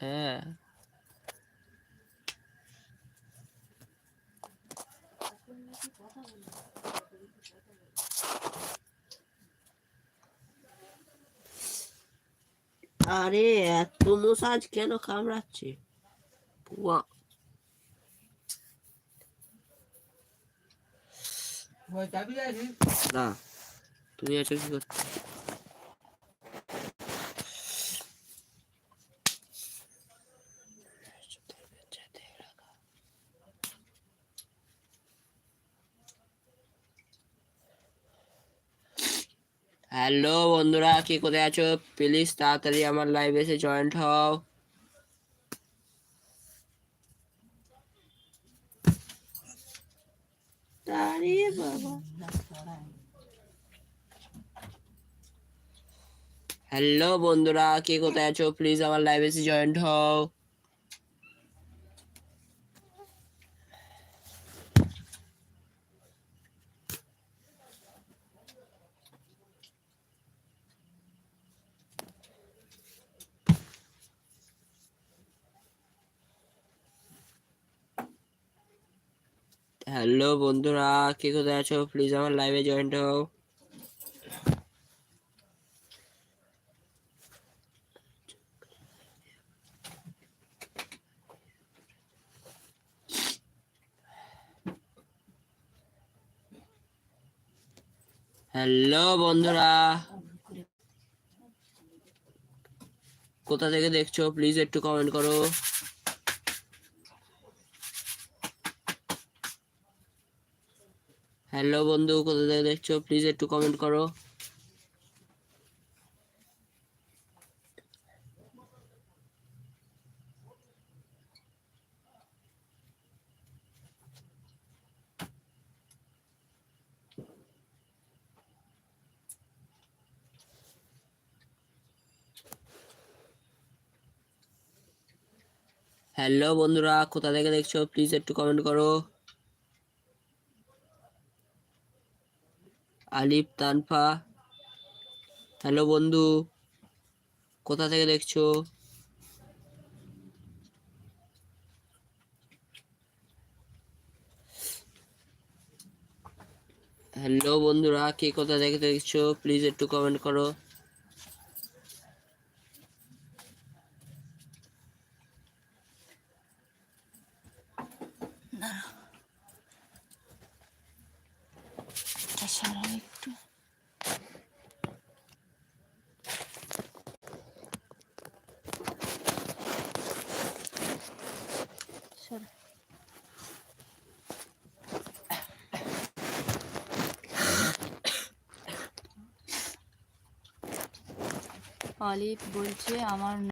হ্যাঁ আরে এত মশা আজ কেন কামড়াচ্ছে পুয়া না তুমি এটা কি করছো হ্যালো বন্ধুরা, কে কোথায় আছো? প্লিজ তাড়াতাড়ি আমার লাইভ এসে জয়েন্ট হও। আরে বাবা। হ্যালো বন্ধুরা, কে কোথায় আছো? প্লিজ আমার লাইভ এসে জয়েন্ট হও। হ্যালো বন্ধুরা, কে কোথায় আছো? প্লিজ আমার লাইভে জয়েন্ট হও হ্যালো বন্ধুরা। কোথা থেকে দেখছ? প্লিজ একটু কমেন্ট করো। হ্যালো বন্ধু কোথা থেকে দেখছ? প্লিজ একটু কমেন্ট করো। হ্যালো বন্ধুরা, কোথা থেকে দেখছ? প্লিজ একটু কমেন্ট করো। আলিফ, তানফা। হ্যালো বন্ধু, কোথা থেকে দেখছ? হ্যালো বন্ধুরা, কে কোথা থেকে দেখছ? প্লিজ একটু কমেন্ট করো। সরাও একটু। অলিভ বলছে আমার